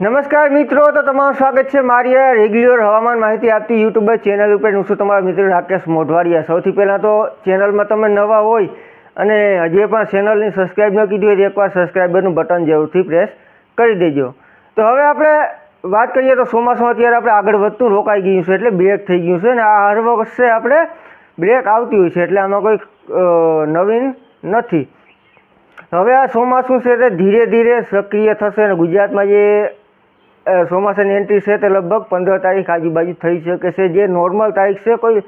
નમસ્કાર મિત્રો, તો તમારું સ્વાગત છે મારી રેગ્યુલર હવામાન માહિતી આપતી યુટ્યુબ ચેનલ ઉપર. હું છું તમારા મિત્ર રાકેશ મોઢવાડિયા. સૌથી પહેલાં તો ચેનલમાં તમે નવા હોય અને હજી પણ ચેનલની સબસ્ક્રાઈબ ન કીધી હોય તો એકવાર સબસ્ક્રાઈબરનું બટન જરૂરથી પ્રેસ કરી દેજો. તો હવે આપણે વાત કરીએ તો ચોમાસું અત્યારે આપણે આગળ વધતું રોકાઈ ગયું છે એટલે બ્રેક થઈ ગયું છે અને આ હર વર્ષે આપણે બ્રેક આવતી હોય છે એટલે આમાં કોઈ નવીન નથી. હવે આ ચોમાસું છે તે ધીરે ધીરે સક્રિય થશે અને ગુજરાતમાં જે ચોમાસાની એન્ટ્રી છે તે લગભગ પંદર તારીખ આજુબાજુ થઈ શકે છે. જે નોર્મલ તારીખ છે કોઈ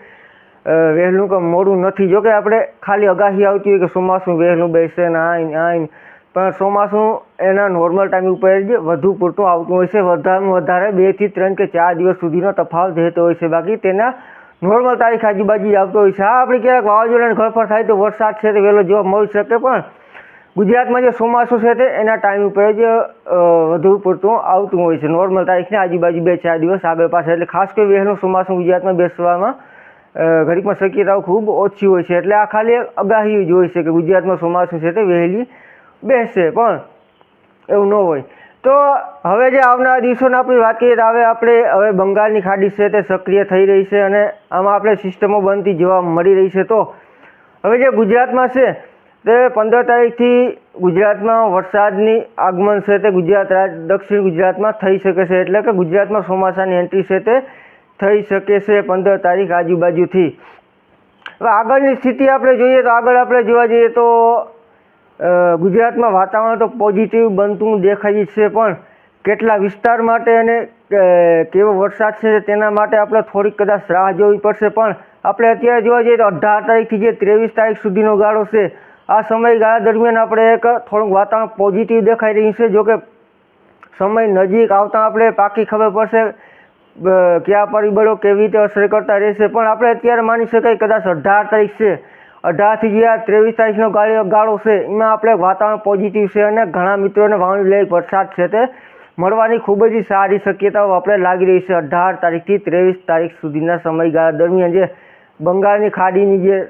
વહેલું કે મોડું નથી. જોકે આપણે ખાલી આગાહી આવતી હોય કે ચોમાસું વહેલું બેસે ને આઈન આઈન. પણ ચોમાસું એના નોર્મલ ટાઈમ ઉપર જ વધુ પૂરતું આવતું હોય છે. વધારેમાં વધારે બેથી ત્રણ કે ચાર દિવસ સુધીનો તફાવત રહેતો હોય છે. બાકી તેના નોર્મલ તારીખ આજુબાજુ આવતો હોય છે. હા આપણે ક્યારેક વાવાઝોડાની પર થાય તો વરસાદ છે તે વહેલો જોવા મળી શકે પણ ગુજરાતમાં જે ચોમાસું છે તે એના ટાઈમ ઉપર જ વધુ પૂરતું આવતું હોય છે. નોર્મલ તારીખની આજુબાજુ બે ચાર દિવસ આગળ પાછળ. એટલે ખાસ કરી વહેલું ચોમાસું ગુજરાતમાં બેસવામાં ઘડીકમાં શક્યતાઓ ખૂબ ઓછી હોય છે. એટલે આ ખાલી આગાહી જ હોય છે કે ગુજરાતમાં ચોમાસું છે તે વહેલી બેસશે પણ એવું ન હોય. તો હવે જે આવનારા દિવસોની આપણી વાત કરીએ તો હવે આપણે, હવે બંગાળની ખાડી છે તે સક્રિય થઈ રહી છે અને આમાં આપણે સિસ્ટમો બનતી જોવા મળી રહી છે. તો હવે જે ગુજરાતમાં છે તે પંદર તારીખથી ગુજરાતમાં વરસાદની આગમન છે તે ગુજરાત દક્ષિણ ગુજરાતમાં થઈ શકે છે. એટલે કે ગુજરાતમાં ચોમાસાની એન્ટ્રી છે તે થઈ શકે છે પંદર તારીખ આજુબાજુથી. હવે આગળની સ્થિતિ આપણે જોઈએ તો આગળ આપણે જોવા જઈએ તો ગુજરાતમાં વાતાવરણ તો પોઝિટિવ બનતું દેખાય છે પણ કેટલા વિસ્તાર માટે અને કેવો વરસાદ છે તેના માટે આપણે થોડીક કદાચ રાહ જોવી પડશે. પણ આપણે અત્યારે જોવા જઈએ તો અઢાર તારીખથી જે ત્રેવીસ તારીખ સુધીનો ગાળો છે આ સમયગાળા દરમિયાન આપણે એક થોડુંક વાતાવરણ પોઝિટિવ દેખાઈ રહ્યું છે, જોકે સમય નજીક આવતા આપણે પાકી ખબર પડશે કયા પરિબળો કેવી રીતે અસર કરતા રહેશે. પણ આપણે અત્યારે માની શકાય કદાચ અઢાર તારીખ છે. અઢારથી જે આ ત્રેવીસ તારીખનો ગાળો છે, એમાં આપણે વાતાવરણ પોઝિટિવ છે અને ઘણા મિત્રોને વાવણી લઈ વરસાદ છે તે મળવાની ખૂબ જ સારી શક્યતાઓ આપણે લાગી રહી છે. અઢાર તારીખથી ત્રેવીસ તારીખ સુધીના સમયગાળા દરમિયાન જે બંગાળની ખાડીની જે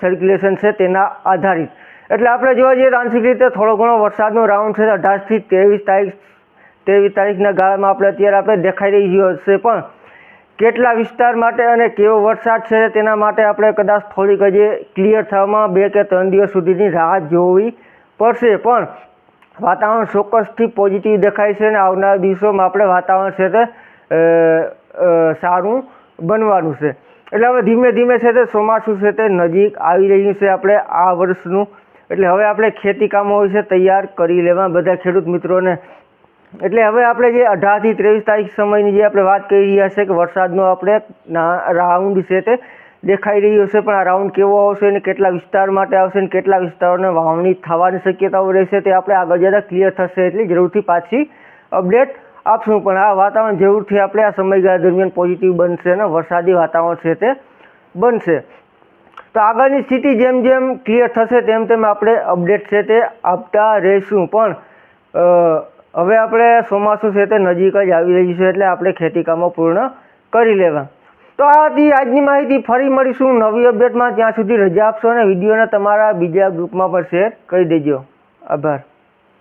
સર્ક્યુલેશન છે તેના આધારિત. એટલે આપણે જોવા જઈએ તો આંશિક રીતે થોડો ઘણો વરસાદનો રાઉન્ડ છે, અઢારથી ત્રેવીસ તારીખ, ત્રેવીસ તારીખના ગાળામાં આપણે અત્યારે આપણે દેખાઈ રહ્યો છે પણ કેટલા વિસ્તાર માટે અને કેવો વરસાદ છે તેના માટે આપણે કદાચ થોડીક હજી ક્લિયર થવામાં બે કે ત્રણ દિવસ સુધીની રાહ જોવી પડશે. પણ વાતાવરણ ચોક્કસથી પોઝિટિવ દેખાય છે અને આવનારા દિવસોમાં આપણે વાતાવરણ છે તે સારું બનવાનું છે. એટલે હવે ધીમે ધીમે છે તે ચોમાસું છે તે નજીક આવી રહ્યું છે આપણે આ વર્ષનું. એટલે હવે આપણે ખેતી કામો વિશે તૈયાર કરી લેવા બધા ખેડૂત મિત્રોને. એટલે હવે આપણે જે અઢારથી ત્રેવીસ તારીખ સમયની જે આપણે વાત કરી રહ્યા છે કે વરસાદનો આપણે રાઉન્ડ છે તે દેખાઈ રહ્યો છે, પણ આ રાઉન્ડ કેવો આવશે અને કેટલા વિસ્તાર માટે આવશે અને કેટલા વિસ્તારોને વાવણી થવાની શક્યતાઓ રહેશે તે આપણે આગળ જતાં ક્લિયર થશે, એટલે જરૂરથી પાછી અપડેટ આપશું, પણ આ વાતાવરણ જરૂરથી આપણે આ સમયગાળા દરમિયાન પોઝિટિવ બનશે અને વરસાદી વાતાવરણ છે તે બનશે. તો આગળની સ્થિતિ જેમ જેમ ક્લિયર થશે, તેમ તેમ આપણે અપડેટ છે તે આપતા રહીશું. પણ હવે આપણે ચોમાસું છે તે નજીક જ આવી રહ્યું છે, એટલે આપણે ખેતીકામો પૂર્ણ કરી લેવા. તો આ હતી આજની માહિતી. ફરી મળીશું નવી અપડેટમાં ત્યાં સુધી રજા આપશો અને વિડીયોને તમારા બીજા ગ્રુપમાં પણ શેર કરી દેજો. આભાર.